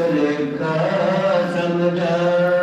ਰਖਾ ਸਮਝਾ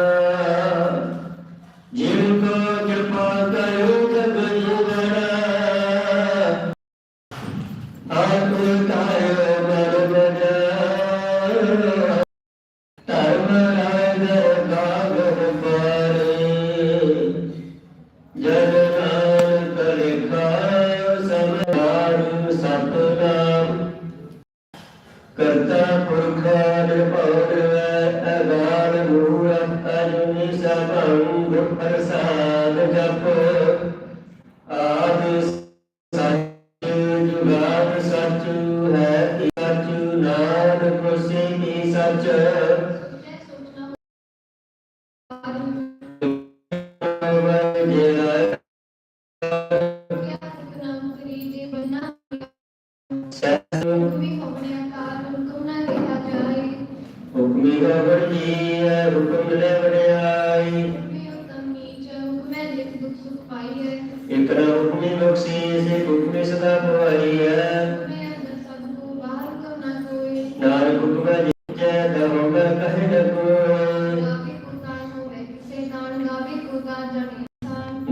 ਨੀਚ ਹੁਕਮ ਨੀਚ ਹੁਕਮ ਲੈ ਵਡਿਆਈ ਇਤਨਾ ਹੁਕਮੇ ਬਖਸ਼ੀਸ ਹੁਕਮੇ ਸਦਾ ਪਵਾਈ ਹੈ। ਨਾਨਕ ਹੁਕਮੇ ਜਿਚੈ ਦਹੁੰਗਾ ਕਹਿ ਨ ਕੋਇ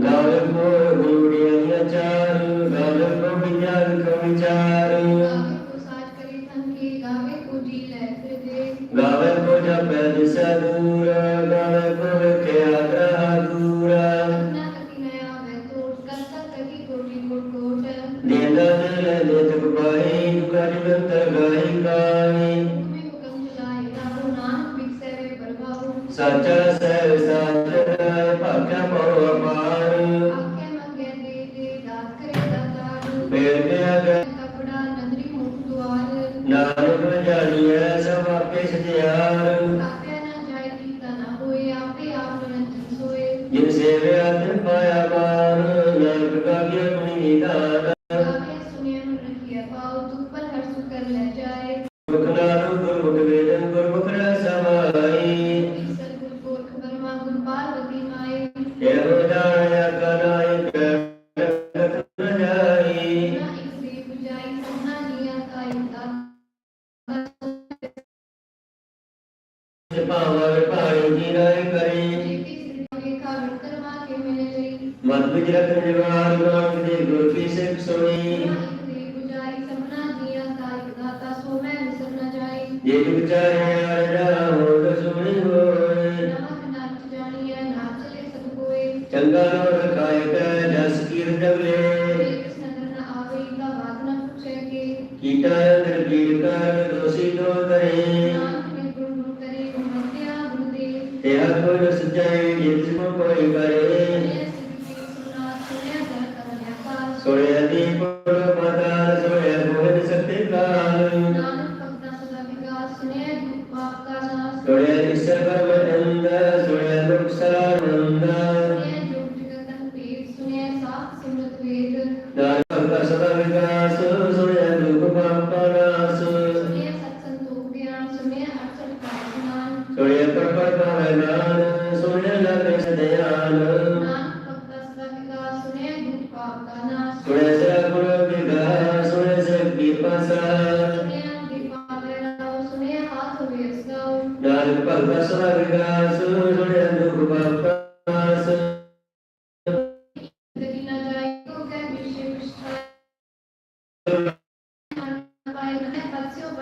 ਗਾਵੇ ਕੋ ਗੂੜੀਆਂ ਚਾਰ ਗਾਵੇ ਕੋ ਵਿਚਾਰ ਕੋ ਵਿਚਾਰ ਗਾਵੇ ਨਾਨਕ ਜਾਣੀਐ ਸਭ ਆਪੇ ਸਜਿਆਰ ਭਾਵਰ ਭਾਇ ਜੀ ਰਾਇ ਕਰੀ ਮਨ ਵਿੱਚ ਰਖਣ ਜਵਾਰ ਗੁਰਾਂ ਦੇ ਗੁਰ ਕੀ ਸਿਫਤ ਸੁਣੀ। ਜੇ ਤੁ ਵਿਚਾਰੇ ਅਰਦਾ ਹੋ ਤੋ ਸੁਣੀ ਹੋਏ। ਚੰਗਾ ਰੋ ਰਖਾਇ ਕੈ ਜਸ ਕੀਰਤਨ ਲੈ ਕੀਤਾ ਅੰਦਰ ਕੀਰਤਨ ਦੋਸੀ ਦੋ ਕਰੇ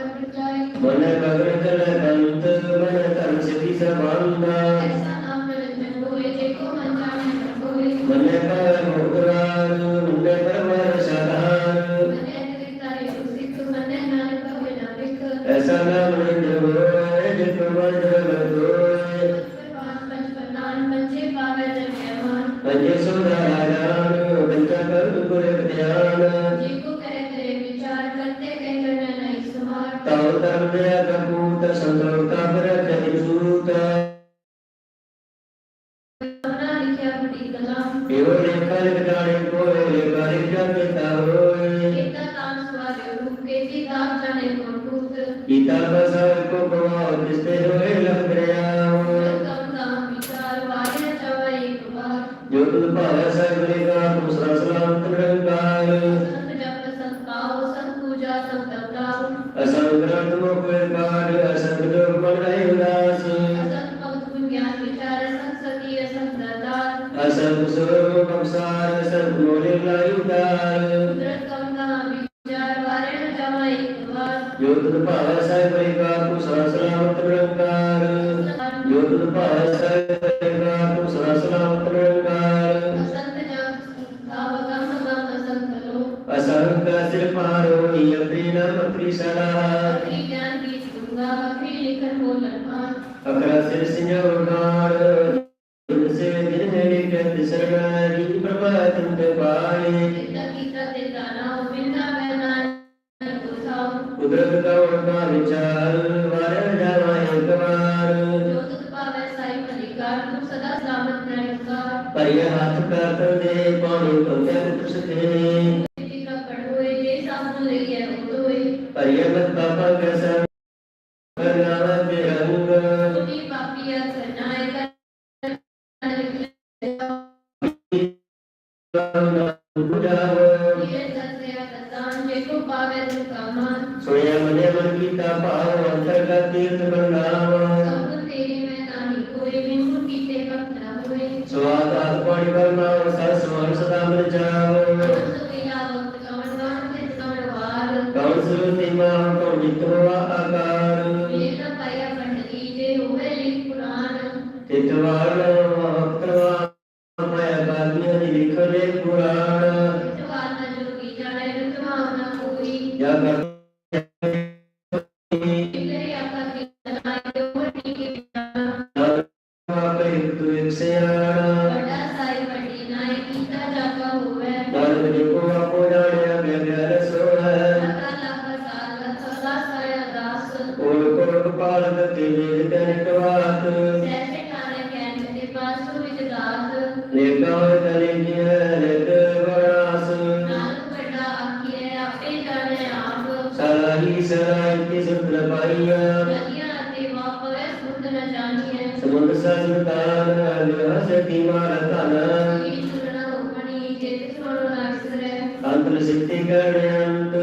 मन भगत रंत मन कंस की समाना मन पर भोगराज ਤਉ ਤਨ ਮੇਰਾ ਕਪੂਤ ਸੰਤੋਖ ਤਬ ਰਖਿ ਸੂਤ ਇਹੋ ਲੇਖਾ ਲਿਖਾਣੇ ਕੋਏ ਲੇਖਾ ਲਿਖਿਆ ਕਿਤਾ ਹੋਏ ਕਿਤਾ ਤਾਂ ਸਵਾਰੇ ਰੁਕੇ ਸੀ ਤਾਂ ਜਾਣੇ ਕੋ ਪੁੱਤ ਕਿਤਾ ਬਸਰ ਕੋ ਬਵਾਉ ਜਿਸ ਤੇ ਹੋਏ ਲੰਗਰਿਆ ਜੋ ਤੁਧ ਭਾਵੈ ਸਗਲੇ ਦਾ ਦੂਸਰਾ ਸਲਾਮ ਤੜੰਗਾਰ ਸੰਤ ਜਪ ਸੰਤ ਪਾਉ ਸੰਤ ਪੂਜਾ ਸੰਤ ਤਪਤਾਉ ലോകമെമ്പാട് ਸਰਬ ਸਿਰ ਪਾਰੋਣੀ ਅਪਰੀ ਨਾਮ ਅਪਰੀ ਸਲਾਹ ਅਪਰੀ ਗਿਆਨ ਕੀ ਚੁੰਗਾ ਅਪਰੀ ਲੇਖਨ ਹੋ ਲਖਾਂ ਅਪਰਾ ਸਿਰ ਸਿਨੋਗਾਰ ਸੇ ਦਿਨ ਹੈ ਕੰਤ ਸਰਗਾਰੀ, ਪ੍ਰਭਾਤ ਤੁੰਦ ਪਾਏ ਕੀਤਾ ਕੀਤਾ ਤੇ ਦਾਨਾ ਉਹ ਬਿੰਦਾ ਬੈਨਾ ਕੋਸਾਉ ਕੁਦਰਤ ਦਾ ਉਹਦਾ ਵਿਚਾਰ, ਵਾਰ ਜਾਵਾ ਇੱਕ ਵਾਰ। ਜੋ ਤੁਧ ਪਾਵੇ ਸਾਈ ਮਲਿਕਾਰ ਤੂੰ ਸਦਾ ਸਲਾਮਤ ਰਹਿ ਕਾ ਪਰਿਆ ਹੱਥ ਕਰ ਦੇ ਪਾਣੀ ਪੰਦੇ ਤੁਸ ਤੇ Columbia tonight. de mi అతను శక్తి కార్యాంతో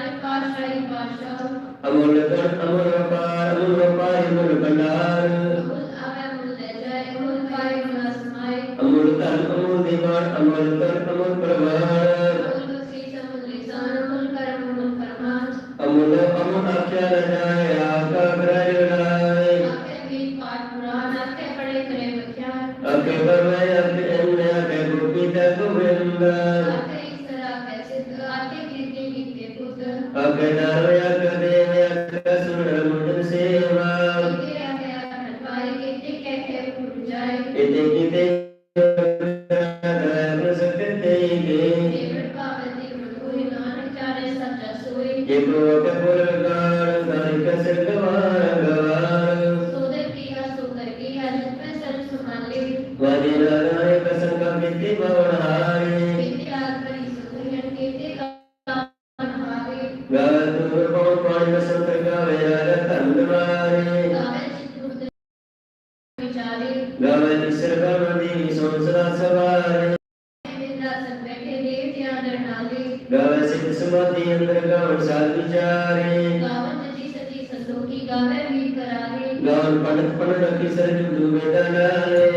أمر أمر وفاء أمر وفاء أمر بلال أمر تن أمر ديوان أمر تن أكدر يكبر ਧੰਦਵਾਰੇ ਗਾਵੇ ਸਰਬਮਨੀ ਸੰਸਰਾ ਸਵਾਰੇ ਗਾਵੇ ਸਿੱਧ ਸਮਾਧੀ ਅੰਦਰ ਗਾਵ ਸਾਧ ਵਿਚਾਰੇ ਗਾਵਨ ਪੰਡਤ ਪੰਡਤ ਕੀ ਸਰਜੂ ਦੂਵੇ ਦਾ ਨਾਲੇ।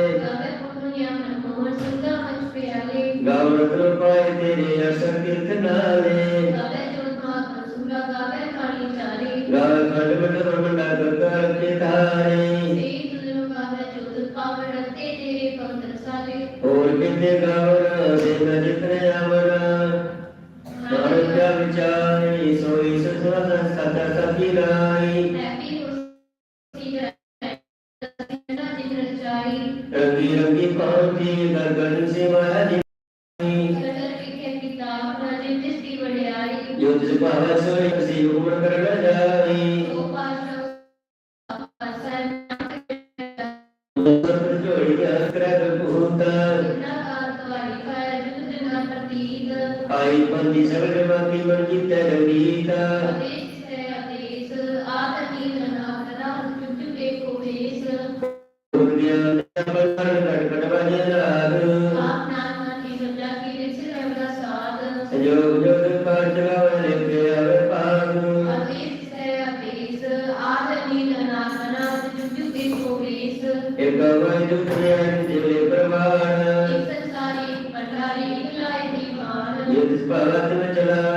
Untuk Jepang, langsung aja ke CEO, dari. ਜੋਗ ਜੋਗ ਪਰਚਵ ਲਿਖਿਆ ਵਿਭਾਗ ਅਤੀਤ ਸੇ ਅਤੀਤ ਆਦਿ ਨਾਸਨ ਜੁਗ ਜੁਗ ਕੋ ਵੀਸ ਇਕ ਵੰਜ ਪ੍ਰਿਯੰ ਜਿਲੇ ਪ੍ਰਮਾਣ। ਇਕ ਸੰਸਾਰੀ ਪੰਡਾਰੀ ਇਕ ਲਾਇ ਦੀਵਾਨ। ਜਿਸ ਭਗਤ ਚਲਾ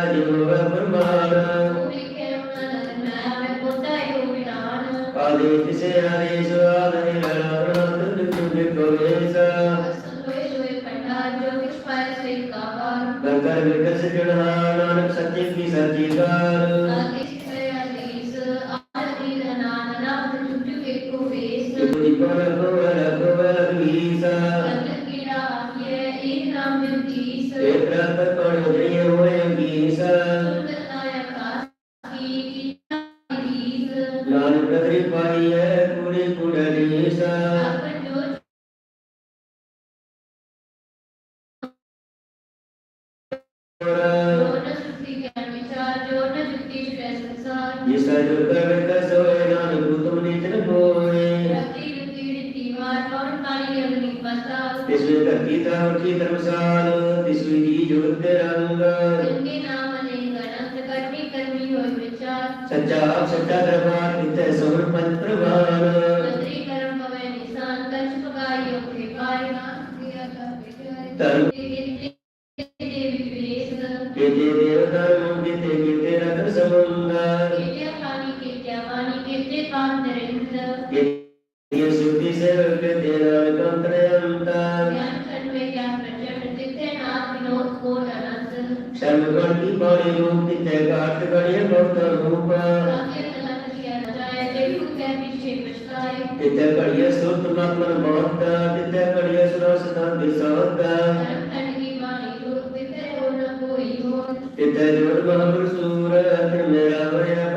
தந்தர் மிக சிகழான சத்திக்கு சத்திகார் ਸੱਚਾ ਆਪ ਸੱਚਾ ਦਰਬਾਰ ਨਿਤੈ ਸੋਹਣ ਪੰਥ ਪ੍ਰਭਾਰ ਮੰਤਰੀ ਕਰਮ ਪਵੇ ਨਿਸ਼ਾਨ ਕਛ ਪਕਾਈ ਓਕੇ ਪਾਇਨਾ ਧਰਮ ਇਤੇ ਜੋੜ ਬਨ ਮਨਸੂਰ ਤੇ ਮੇਰਾ ਹੋਇਆ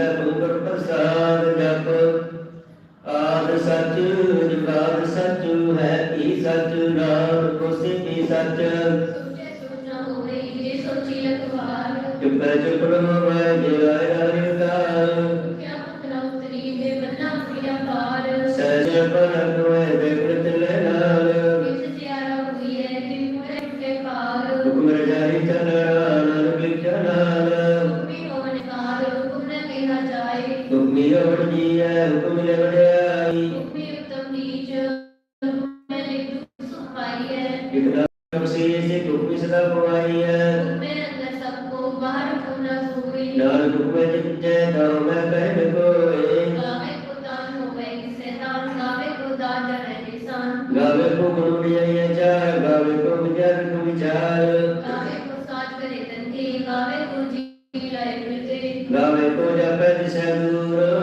ਮਿਲੈ ਗੁਰ ਪ੍ਰਸਾਦ ਜਪ। ਆਦ ਸੱਚ ਜਗਾਦ ਸੱਚ ਹੈ ਕੀ ਸੱਚ ਨਾਮ ਕੋਸੇ ਕੀ ਸੱਚ। ਚੁਪੈ ਚੁਪ ਰਹੋ ਕੇ ਨਾ ਜਾਏ। ਹੁਕਮੀ ਓੜਨੀ ਹੈ ਹੁਕਮ ਲੜਾਈ ਹੁਕਮੀ ਉਤਮ ਨੀਚ ਹੁਕਮੇ ਲਿਖ ਸੁਖਾਈ ਹੈ ਇਕਦਾ ਬਖਸ਼ੇ ਸੇ ਹੁਕਮੀ ਸਦਾ ਪਵਾਈ ਹੈ। ਹੁਕਮੇ ਅੰਦਰ ਸਭ ਕੋ ਬਾਹਰ ਕੋ ਨਾ ਸੋਈ ਨਾਲ ਹੁਕਮੇ ਜਿੱਤੇ ਤਾਂ ਮੈਂ ਕਹਿ ਕੋਏ ਗਾਵੇ ਕੋ ਦਾਨ ਹੋਵੇ ਕਿਸੇ ਦਾਨ ਗਾਵੇ ਕੋ ਦਾਨ ਜਰੇ ਨਿਸਾਨ ਗਾਵੇ ਕੋ ਗੁਰੂ ਮਿਆਈ ਜਾ ਗਾਵੇ ਕੋ ਵਿਚਾਰ ਕੋ ਵਿਚਾਰ। గవే పూజ పెరిసెదూరు